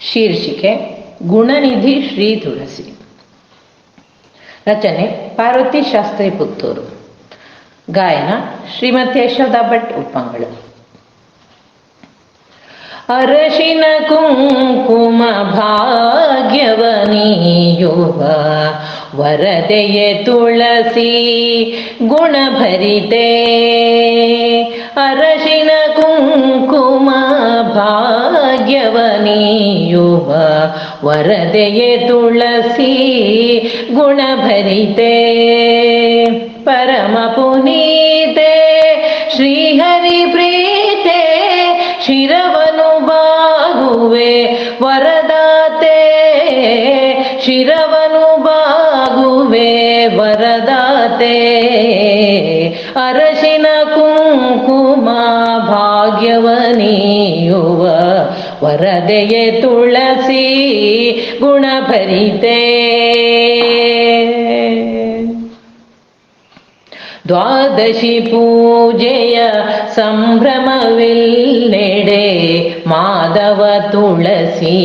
ಶೀರ್ಷಿಕೆ ಗುಣನಿಧಿ ಶ್ರೀ ತುಳಸಿ. ರಚನೆ ಪಾರ್ವತಿ ಶಾಸ್ತ್ರಿ ಪುತ್ತೂರು. ಗಾಯನ ಶ್ರೀಮತಿ ಯಶೋಧ ಭಟ್ ಉಪ್ಪಂಗಳು. ಅರಶಿನ ಕುಂಕುಮ ಭಾಗ್ಯವನೀಯುವ ವರದೆಯ ತುಳಸಿ ಗುಣಭರಿತೆ ವರದೆಯೇ ತುಳಸಿ ಗುಣಭರಿತೆ. ಪರಮ ಪುನೀತೆ, ಶ್ರೀಹರಿ ಪ್ರೀತೆ, ಶಿರವನು ಬಾಗುವೆ. ವರದಾತೆ, ಶಿರವನು ಬಾಗುವೆ. ವರದಾತೆ ಅರಶಿನ ಕುಂಕುಮ ಭಾಗ್ಯವನೀಯುವ. ವರದೆಯೇ ತುಳಸಿ ಗುಣಭರಿತೆ ದ್ವಾದಶಿ ಪೂಜೆಯ ಸಂಭ್ರಮವಿಲ್ಲೆಡೆ ಮಾಧವ ತುಳಸಿ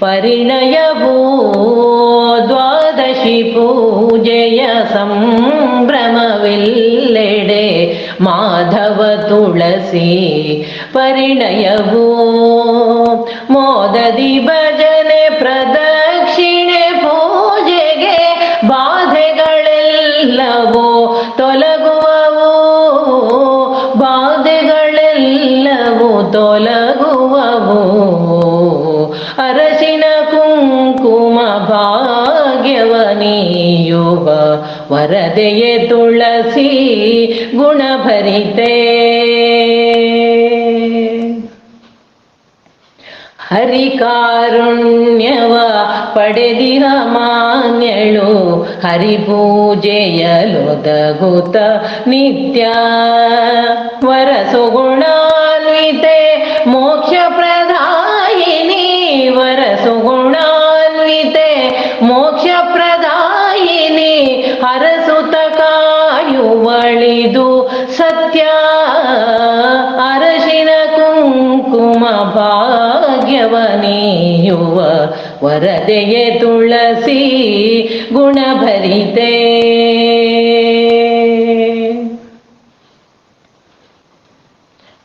ಪರಿಣಯವೂ ದ್ವಾದಶಿ ಪೂಜೆಯ ಸಂಭ್ರಮವಿಲ್ಲೆಡೆ ಮಾಧವ ತುಳಸಿ ಪರಿಣಯವೂ. ಮೋದದಿ ಭಜನೆ ಪ್ರದಕ್ಷಿಣೆ ಪೂಜೆಗೆ ಬಾಧೆಗಳೆಲ್ಲವೋ ತೊಲಗುವವು. ಬಾಧೆಗಳೆಲ್ಲವೋ ತೊಲಗುವವು. ಅರಸಿನ ಕುಂಕುಮ ಭಾಗ್ಯವನಿಯುವ ವರದೆಯೇ ತುಳಸಿ ಗುಣಭರಿತೆ. ಹರಿಕಾರುಣ್ಯವ ಪಡೆದಿರ ಮಾನ್ಯಳು ಹರಿಪೂಜೆಯಲೊದಗುತ ನಿತ್ಯ. ವರಸುಗುಣಾನ್ವಿತೆ ಮೋಕ್ಷ ಪ್ರದಾಯಿನಿ ವರಸುಗುಣಾನ್ವಿತೆ ಮೋಕ್ಷ ಪ್ರದಾಯಿನಿ ಹರಸುತ ಕಾಯುವಳಿದು ಸತ್ಯ. ಭಾಗ್ಯವನೀಯುವ ವರದೆಯೇ ತುಳಸಿ ಗುಣಭರಿತೆ.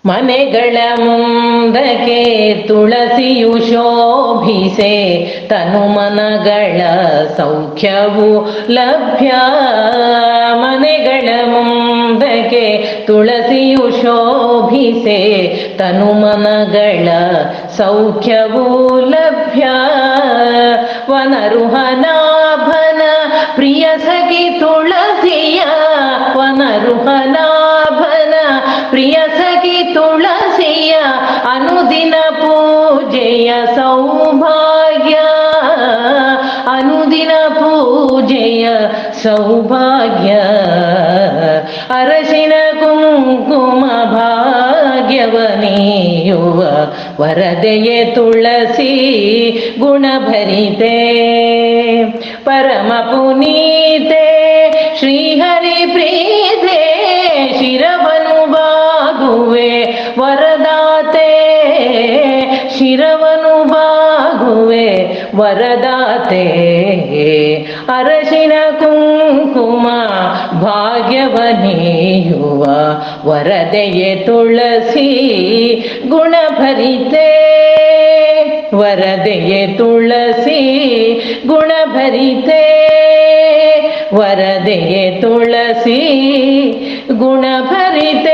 ಮನೆಗಳ ಮುಂದಕ್ಕೆ ತುಳಸಿಯು ಶೋಭಿಸೆ ತನುಮನಗಳ ಸೌಖ್ಯವು ಲಭ್ಯ. ಮನೆಗಳ ಮುಂದಕ್ಕೆ ತುಳಸಿಯು ಶೋಭಿಸೆ ತನುಮನಗಳ ಸೌಖ್ಯವು ಲಭ್ಯ ವನರುಹನಾಭನ ಪ್ರಿಯ ಸಖಿ ತುಳಸಿಯ ವನರುಹನಾಭನ ಪ್ರಿಯ ಸಖಿ ತುಳಸಿಯ ಅನುದಿನ ಪೂಜೆಯ ಸೌಭಾಗ್ಯ ಅನುದಿನ ಪೂಜೆಯ ಸೌಭಾಗ್ಯ ಅರಸಿನ ಕುಂಕುಮ ಭಾಗ್ಯವನೀಯುವ ವರದೆಯೇ ತುಳಸಿ ಗುಣಭರಿತೆ. ಪರಮ ಪುನೀತೆ ಶ್ರೀಹರಿ ಪ್ರೀತೆ ಶಿರವನು ಬಾಗುವೆ ವರದಾತೆ ಬಾಗುವೆ ವರದಾತೆ ಅರಶಿನ ಕುಂಕುಮ ಭಾಗ್ಯವನೀಯುವ ವರದೆಯೇ ತುಳಸಿ ಗುಣಭರಿತೆ ವರದೆಯೇ ತುಳಸಿ ಗುಣಭರಿತೆ ವರದೆಯೇ ತುಳಸಿ ಗುಣಭರಿತೆ